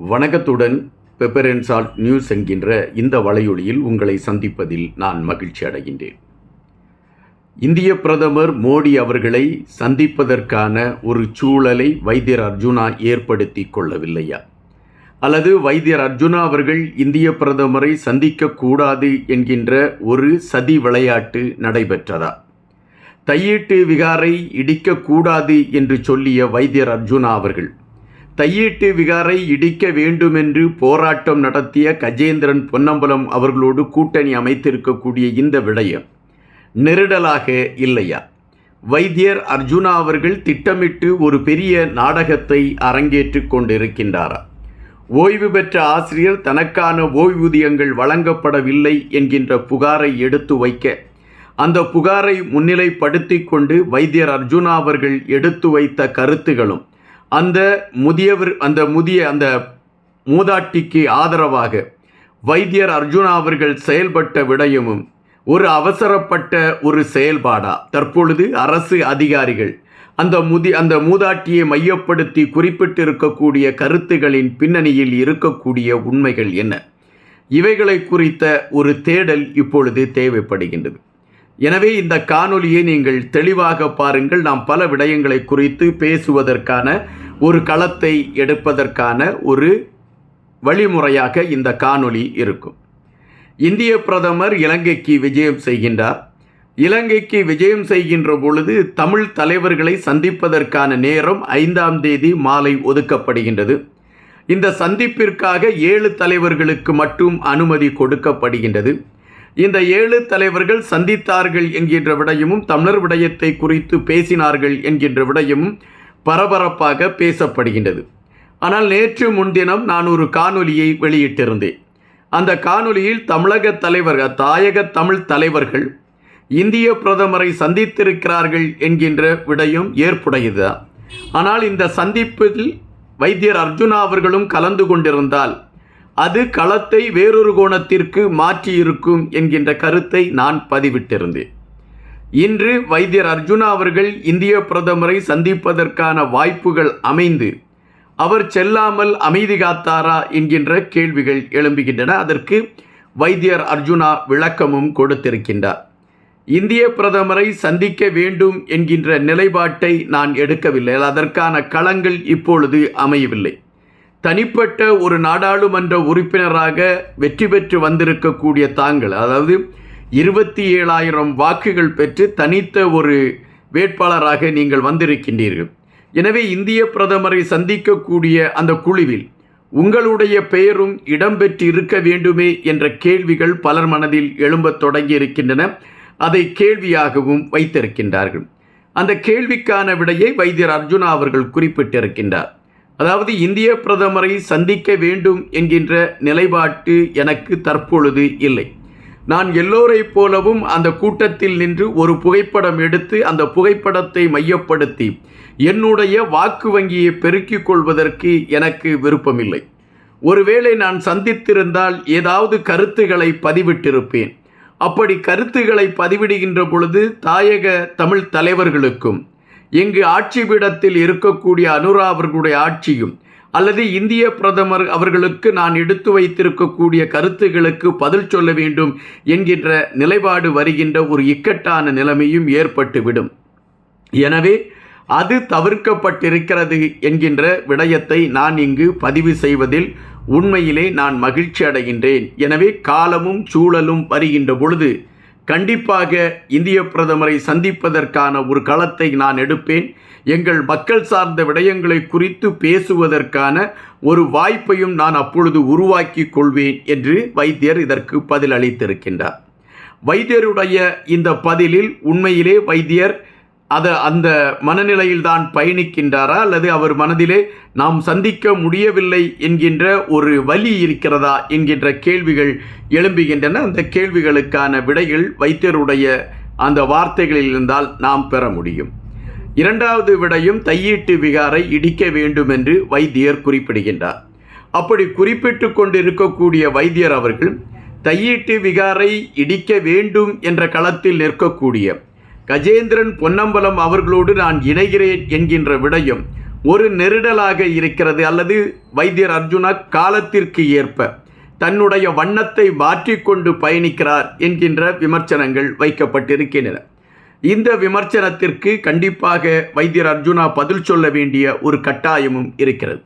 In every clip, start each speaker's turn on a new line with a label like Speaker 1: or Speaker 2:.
Speaker 1: வணக்கத்துடன் பெப்பரன்சால் நியூஸ் என்கின்ற இந்த வலையொலியில் உங்களை சந்திப்பதில் நான் மகிழ்ச்சி அடைகின்றேன். இந்திய பிரதமர் மோடி அவர்களை சந்திப்பதற்கான ஒரு சூழலை வைத்தியர் அர்ஜுனா ஏற்படுத்தி கொள்ளவில்லையா? அல்லது வைத்தியர் அர்ஜுனா அவர்கள் இந்திய பிரதமரை சந்திக்கக்கூடாது என்கின்ற ஒரு சதி விளையாட்டு நடைபெற்றதா? தையீட்டு விகாரை இடிக்கக்கூடாது என்று சொல்லிய வைத்தியர் அர்ஜுனா அவர்கள் தையீட்டு விகாரை இடிக்க வேண்டுமென்று போராட்டம் நடத்திய கஜேந்திரன் பொன்னம்பலம் அவர்களோடு கூட்டணி அமைத்திருக்கக்கூடிய இந்த விடயம் நெருடலாக இல்லையா? வைத்தியர் அர்ஜுனா அவர்கள் திட்டமிட்டு ஒரு பெரிய நாடகத்தை அரங்கேற்று கொண்டிருக்கின்றாரா? ஓய்வு பெற்ற ஆசிரியர் தனக்கான ஓய்வூதியங்கள் வழங்கப்படவில்லை என்கின்ற புகாரை எடுத்து வைக்க அந்த புகாரை முன்னிலைப்படுத்தி கொண்டு வைத்தியர் அர்ஜுனா அவர்கள் எடுத்து வைத்த கருத்துகளும் அந்த முதியவர் அந்த முதிய அந்த மூதாட்டிக்கு ஆதரவாக வைத்தியர் அர்ஜுனா அவர்கள் செயல்பட்ட விடயமும் ஒரு அவசரப்பட்ட ஒரு செயல்பாடா? தற்பொழுது அரசு அதிகாரிகள் அந்த முதி அந்த மூதாட்டியை மையப்படுத்தி குறிப்பிட்டிருக்கக்கூடிய கருத்துகளின் பின்னணியில் இருக்கக்கூடிய உண்மைகள் என்ன? இவைகளை குறித்த ஒரு தேடல் இப்பொழுது தேவைப்படுகின்றது. எனவே இந்த காணொலியை நீங்கள் தெளிவாக பாருங்கள். நாம் பல விடயங்களை குறித்து பேசுவதற்கான ஒரு களத்தை எடுப்பதற்கான ஒரு வழிமுறையாக இந்த காணொலி இருக்கும். இந்திய பிரதமர் இலங்கைக்கு விஜயம் செய்கின்றார். இலங்கைக்கு விஜயம் செய்கின்ற பொழுது தமிழ் தலைவர்களை சந்திப்பதற்கான நேரம் ஐந்தாம் தேதி மாலை ஒதுக்கப்படுகின்றது. இந்த சந்திப்பிற்காக ஏழு தலைவர்களுக்கு மட்டும் அனுமதி கொடுக்கப்படுகின்றது. இந்த ஏழு தலைவர்கள் சந்தித்தார்கள் என்கின்ற விடயமும் தமிழர் விடயத்தை குறித்து பேசினார்கள் என்கின்ற விடயமும் பரபரப்பாக பேசப்படுகின்றது. ஆனால் நேற்று முன்தினம் நான் ஒரு காணொலியை வெளியிட்டிருந்தேன். அந்த காணொலியில் தமிழக தலைவர் தாயக தமிழ் தலைவர்கள் இந்திய பிரதமரை சந்தித்திருக்கிறார்கள் என்கின்ற விடயம் ஏற்புடையதுதான் ஆனால் இந்த சந்திப்பில் வைத்தியர் அர்ஜுனா அவர்களும் கலந்து கொண்டிருந்தால் அது களத்தை வேறொரு கோணத்திற்கு மாற்றியிருக்கும் என்கின்ற கருத்தை நான் பதிவிட்டிருந்தேன். இன்று வைத்தியர் அர்ஜுனா அவர்கள் இந்திய பிரதமரை சந்திப்பதற்கான வாய்ப்புகள் அமைந்து அவர் செல்லாமல் அமைதி காத்தாரா என்கின்ற கேள்விகள் எழும்புகின்றன. அதற்கு வைத்தியர் அர்ஜுனா விளக்கமும் கொடுத்திருக்கின்றார். இந்திய பிரதமரை சந்திக்க வேண்டும் என்கின்ற நிலைப்பாட்டை நான் எடுக்கவில்லை. அதற்கான களங்கள் இப்பொழுது அமையவில்லை. தனிப்பட்ட ஒரு நாடாளுமன்ற உறுப்பினராக வெற்றி பெற்று வந்திருக்கக்கூடிய தாங்கள் அதாவது இருபத்தி ஏழாயிரம் வாக்குகள் பெற்று தனித்த ஒரு வேட்பாளராக நீங்கள் வந்திருக்கின்றீர்கள். எனவே இந்திய பிரதமரை சந்திக்கக்கூடிய அந்த குழுவில் உங்களுடைய பெயரும் இடம்பெற்று இருக்க வேண்டுமே என்ற கேள்விகள் பலர் மனதில் எழும்பத் தொடங்கி இருக்கின்றன அதை கேள்வியாகவும் வைத்திருக்கின்றார்கள். அந்த கேள்விக்கான விடையை வைத்தியர் அர்ஜுனா அவர்கள் குறிப்பிட்டிருக்கின்றார். அதாவது இந்திய பிரதமரை சந்திக்க வேண்டும் என்கின்ற நிலைப்பாட்டு எனக்கு தற்பொழுது இல்லை. நான் எல்லோரைப் போலவும் அந்த கூட்டத்தில் நின்று ஒரு புகைப்படம் எடுத்து அந்த புகைப்படத்தை மையப்படுத்தி என்னுடைய வாக்கு வங்கியை பெருக்கிக் கொள்வதற்கு எனக்கு விருப்பமில்லை. ஒருவேளை நான் சந்தித்திருந்தால் ஏதாவது கருத்துக்களை பதிவிட்டிருப்பேன். அப்படி கருத்துக்களை பதிவிடுகின்ற பொழுது தாயக தமிழ் தலைவர்களுக்கும் இங்கு ஆட்சி பீடத்தில் இருக்கக்கூடிய அனுரா அவர்களுடைய ஆட்சியும் அல்லது இந்திய பிரதமர் அவர்களுக்கு நான் எடுத்து வைத்திருக்கக்கூடிய கருத்துகளுக்கு பதில் சொல்ல வேண்டும் என்கின்ற நிலைப்பாடு வருகின்ற ஒரு இக்கட்டான நிலைமையும் ஏற்பட்டுவிடும். எனவே அது தவிர்க்கப்பட்டிருக்கிறது என்கின்ற விடயத்தை நான் இங்கு பதிவு செய்வதில் உண்மையிலே நான் மகிழ்ச்சி அடைகின்றேன் எனவே காலமும் சூழலும் வருகின்ற பொழுது கண்டிப்பாக இந்திய பிரதமரை சந்திப்பதற்கான ஒரு களத்தை நான் எடுப்பேன். எங்கள் மக்கள் சார்ந்த விடயங்களை குறித்து பேசுவதற்கான ஒரு வாய்ப்பையும் நான் அப்பொழுது உருவாக்கி கொள்வேன் என்று வைத்தியர் இதற்கு பதில் அளித்திருக்கின்றார் வைத்தியருடைய இந்த பதிலில் உண்மையிலே வைத்தியர் அதை அந்த மனநிலையில் தான் பயணிக்கின்றாரா? அல்லது அவர் மனதிலே நாம் சந்திக்க முடியவில்லை என்கின்ற ஒரு வலி இருக்கிறதா? என்கின்ற கேள்விகள் எழும்புகின்றன. அந்த கேள்விகளுக்கான விடைகள் வைத்தியருடைய அந்த வார்த்தைகளில் இருந்தால் நாம் பெற முடியும். இரண்டாவது விடையும் தையீட்டு விகாரை இடிக்க வேண்டும் என்று வைத்தியர் குறிப்பிடுகின்றார். அப்படி குறிப்பிட்டு கொண்டிருக்கக்கூடிய வைத்தியர் அவர்கள் தையீட்டு விகாரை இடிக்க வேண்டும் என்ற களத்தில் நிற்கக்கூடிய கஜேந்திரன் பொன்னம்பலம் அவர்களோடு நான் இணைகிறேன் என்கின்ற விடயம் ஒரு நெருடலாக இருக்கிறது அல்லது வைத்தியர் அர்ஜுனா காலத்திற்கு ஏற்ப தன்னுடைய வண்ணத்தை மாற்றிக்கொண்டு பயணிக்கிறார் என்கின்ற விமர்சனங்கள் வைக்கப்பட்டிருக்கின்றன. இந்த விமர்சனத்திற்கு கண்டிப்பாக வைத்தியர் அர்ஜுனா பதில் சொல்ல வேண்டிய ஒரு கட்டாயமும் இருக்கிறது.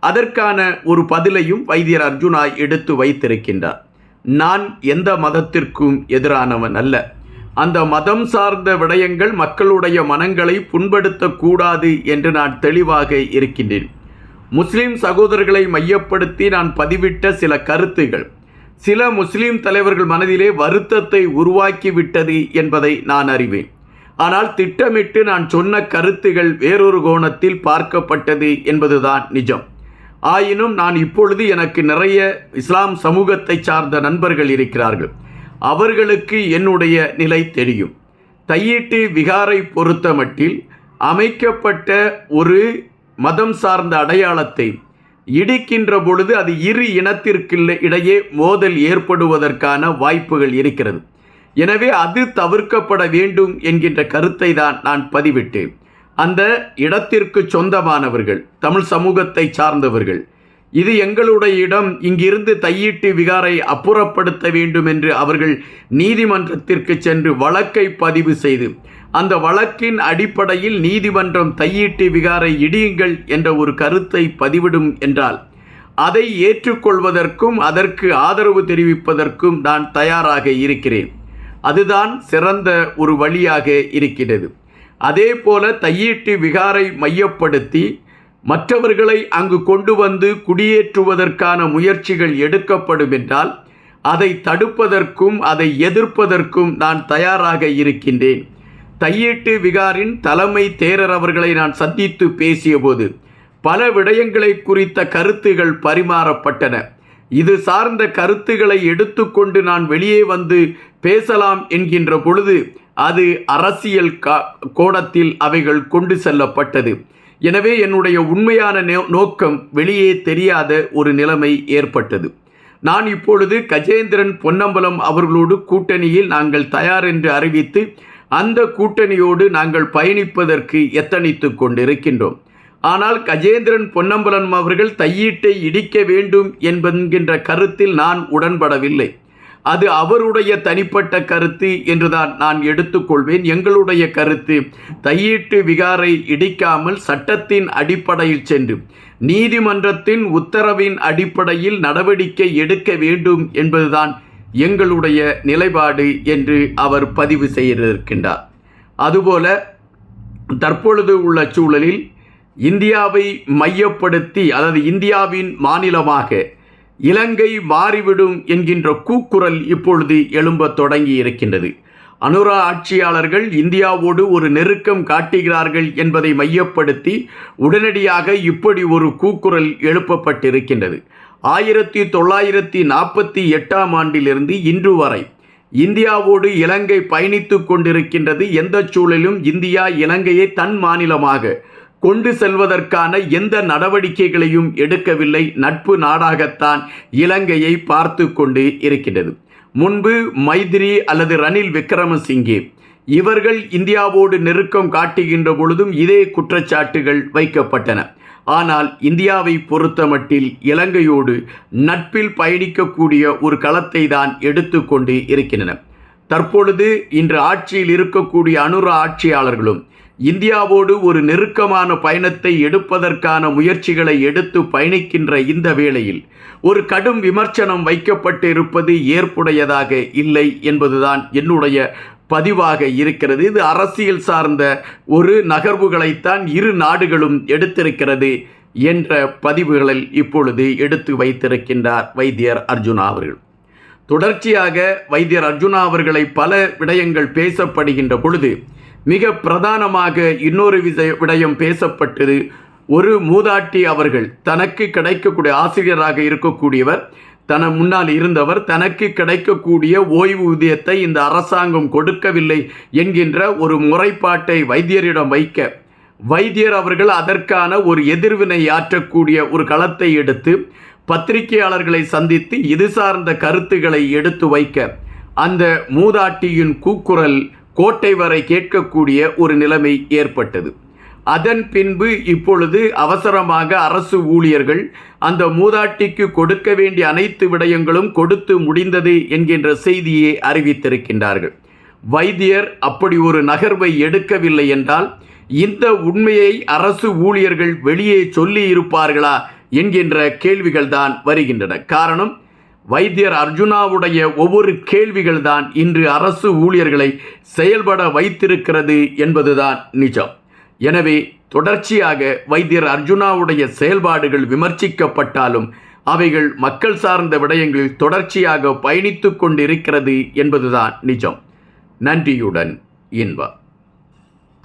Speaker 1: அதற்கான ஒரு பதிலையும் வைத்தியர் அர்ஜுனா எடுத்து வைத்திருக்கின்றார். நான் எந்த மதத்திற்கும் எதிரானவன் அல்ல. அந்த மதம் சார்ந்த விடயங்கள் மக்களுடைய மனங்களை புண்படுத்தக்கூடாது என்று நான் தெளிவாக இருக்கின்றேன். முஸ்லிம் சகோதரர்களை மையப்படுத்தி நான் பதிவிட்ட சில கருத்துகள். சில முஸ்லிம் தலைவர்கள் மனதிலே வருத்தத்தை உருவாக்கிவிட்டது என்பதை நான் அறிவேன். ஆனால் திட்டமிட்டு நான் சொன்ன கருத்துகள் வேறொரு கோணத்தில் பார்க்கப்பட்டது என்பதுதான் நிஜம். ஆயினும் நான் இப்பொழுது எனக்கு நிறைய இஸ்லாம் சமூகத்தை சார்ந்த நண்பர்கள் இருக்கிறார்கள். அவர்களுக்கு என்னுடைய நிலை தெரியும். தையீட்டு விகாரை பொறுத்தமட்டில் அமைக்கப்பட்ட ஒரு மதம் சார்ந்த அடையாளத்தை இடிக்கின்ற பொழுது அது இரு இனத்திற்கு இடையே மோதல் ஏற்படுவதற்கான வாய்ப்புகள் இருக்கிறது. எனவே அது தவிர்க்கப்பட வேண்டும் என்கின்ற கருத்தை தான் நான் பதிவிட்டேன். அந்த இடத்திற்கு சொந்தமானவர்கள் தமிழ் சமூகத்தை சார்ந்தவர்கள் இது எங்களுடைய இடம். இங்கிருந்து தையீட்டு விகாரை அப்புறப்படுத்த வேண்டும் என்று அவர்கள் நீதிமன்றத்திற்கு சென்று வழக்கை பதிவு செய்து அந்த வழக்கின் அடிப்படையில் நீதிமன்றம் தையீட்டு விகாரை இடியுங்கள் என்ற ஒரு கருத்தை பதிவிடும் என்றால் அதை ஏற்றுக்கொள்வதற்கும் அதற்கு ஆதரவு தெரிவிப்பதற்கும் நான் தயாராக இருக்கிறேன். அதுதான் சிறந்த ஒரு வழியாக இருக்கிறது. அதே போல தையீட்டு விகாரை மையப்படுத்தி மற்றவர்களை அங்கு கொண்டு வந்து குடியேற்றுவதற்கான முயற்சிகள் எடுக்கப்படும் என்றால் அதை தடுப்பதற்கும் அதை எதிர்ப்பதற்கும் நான் தயாராக இருக்கின்றேன். தையீட்டு விகாரின் தலைமை தேரர் அவர்களை நான் சந்தித்து பேசியபோது பல விடயங்களை குறித்த கருத்துகள் பரிமாறப்பட்டன. இது சார்ந்த கருத்துக்களை எடுத்துக்கொண்டு நான் வெளியே வந்து பேசலாம் என்கின்ற பொழுது அது அரசியல் கோணத்தில் அவைகள் கொண்டு செல்லப்பட்டது. எனவே என்னுடைய உண்மையான நோக்கம் வெளியே தெரியாத ஒரு நிலைமை ஏற்பட்டது. நான் இப்பொழுது கஜேந்திரன் பொன்னம்பலம் அவர்களோடு கூட்டணியில் நாங்கள் தயார் என்று அறிவித்து அந்த கூட்டணியோடு நாங்கள் பயணிப்பதற்கு எத்தனித்து கொண்டிருக்கின்றோம். ஆனால் கஜேந்திரன் பொன்னம்பலம் அவர்கள் தையீட்டை இடிக்க வேண்டும் என்பன்கின்ற கருத்தில் நான் உடன்படவில்லை. அது அவருடைய தனிப்பட்ட கருத்து என்றுதான் நான் எடுத்துக்கொள்வேன். எங்களுடைய கருத்து தையீட்டு விகாரை இடிக்காமல் சட்டத்தின் அடிப்படையில் சென்று நீதிமன்றத்தின் உத்தரவின் அடிப்படையில் நடவடிக்கை எடுக்க வேண்டும் என்பதுதான் எங்களுடைய நிலைப்பாடு என்று அவர் பதிவு செய்திருக்கின்றார். அதுபோல தற்பொழுது உள்ள சூழலில் இந்தியாவை மையப்படுத்தி அதாவது இந்தியாவின் மாநிலமாக இலங்கை மாறிவிடும் என்கின்ற கூக்குரல் இப்பொழுது எழும்பத் தொடங்கி இருக்கின்றது அனுரா ஆட்சியாளர்கள் இந்தியாவோடு ஒரு நெருக்கம் காட்டுகிறார்கள் என்பதை மையப்படுத்தி உடனடியாக இப்படி ஒரு கூக்குரல் எழுப்பப்பட்டிருக்கின்றது. ஆயிரத்தி தொள்ளாயிரத்தி நாற்பத்தி எட்டாம் ஆண்டிலிருந்து இன்று வரை இந்தியாவோடு இலங்கை பயணித்து கொண்டிருக்கின்றது. எந்த சூழலிலும் இந்தியா இலங்கையை தன் மாநிலமாக கொண்டு செல்வதற்கான எந்த நடவடிக்கைகளையும் எடுக்கவில்லை. நட்பு நாடாகத்தான் இலங்கையை பார்த்து கொண்டு இருக்கின்றது. முன்பு மைத்ரி அல்லது ரணில் விக்ரமசிங்கே இவர்கள் இந்தியாவோடு நெருக்கம் காட்டுகின்ற பொழுதும் இதே குற்றச்சாட்டுகள் வைக்கப்பட்டன. ஆனால் இந்தியாவை பொறுத்தமட்டில் இலங்கையோடு நட்பில் பயணிக்கக்கூடிய ஒரு களத்தை தான் எடுத்துக்கொண்டு இருக்கின்றன. தற்பொழுது இன்று ஆட்சியில் இருக்கக்கூடிய அனுர ஆட்சியாளர்களும் இந்தியாவோடு ஒரு நெருக்கமான பயணத்தை எடுப்பதற்கான முயற்சிகளை எடுத்து பயணிக்கின்ற இந்த வேளையில் ஒரு கடும் விமர்சனம் வைக்கப்பட்டு இருப்பது ஏற்புடையதாக இல்லை என்பதுதான் என்னுடைய பதிவாக இருக்கிறது. இது அரசியல் சார்ந்த ஒரு நகர்வுகளைத்தான் இரு நாடுகளும் எடுத்திருக்கிறது என்ற பதிவுகளில் இப்பொழுது எடுத்து வைத்திருக்கின்றார் வைத்தியர் அர்ஜுனா அவர்கள். தொடர்ச்சியாக வைத்தியர் அர்ஜுனா அவர்களை பல விடயங்கள் பேசப்படுகின்ற பொழுது மிக பிரதானமாக இன்னொரு வித விடயம் பேசப்பட்டது. ஒரு மூதாட்டி அவர்கள் தனக்கு கிடைக்கக்கூடிய ஆசிரியராக இருக்கக்கூடியவர் தன முன்னால் இருந்தவர் தனக்கு கிடைக்கக்கூடிய ஓய்வூதியத்தை இந்த அரசாங்கம் கொடுக்கவில்லை என்கின்ற ஒரு முறைப்பாட்டை வைத்தியரிடம் வைக்க வைத்தியர் அவர்கள் அதற்கான ஒரு எதிர்வினை ஆற்றக்கூடிய ஒரு களத்தை எடுத்து பத்திரிகையாளர்களை சந்தித்து இது சார்ந்த கருத்துக்களை எடுத்து வைக்க அந்த மூதாட்டியின் கூக்குரல் கோட்டை வரை கேட்கக்கூடிய ஒரு நிலைமை ஏற்பட்டது. அதன் பின்பு இப்பொழுது அவசரமாக அரசு ஊழியர்கள் அந்த மூதாட்டிக்கு கொடுக்க வேண்டிய அனைத்து விடயங்களும் கொடுத்து முடிந்தது என்கின்ற செய்தியை அறிவித்திருக்கின்றார்கள். வைத்தியர் அப்படி ஒரு நகர்வை எடுக்கவில்லை என்றால் இந்த உண்மையை அரசு ஊழியர்கள் வெளியே சொல்லி இருப்பார்களா என்கின்ற கேள்விகள் தான் வருகின்றன. காரணம் வைத்தியர் அர்ஜுனாவுடைய ஒவ்வொரு கேள்விகள் தான் இன்று அரசு ஊழியர்களை செயல்பட வைத்திருக்கிறது என்பதுதான் நிஜம். எனவே தொடர்ச்சியாக வைத்தியர் அர்ஜுனாவுடைய செயல்பாடுகள் விமர்சிக்கப்பட்டாலும் அவைகள் மக்கள் சார்ந்த விடயங்களில் தொடர்ச்சியாக பயணித்து கொண்டிருக்கிறது என்பதுதான் நிஜம். நன்றியுடன் இன்பம்.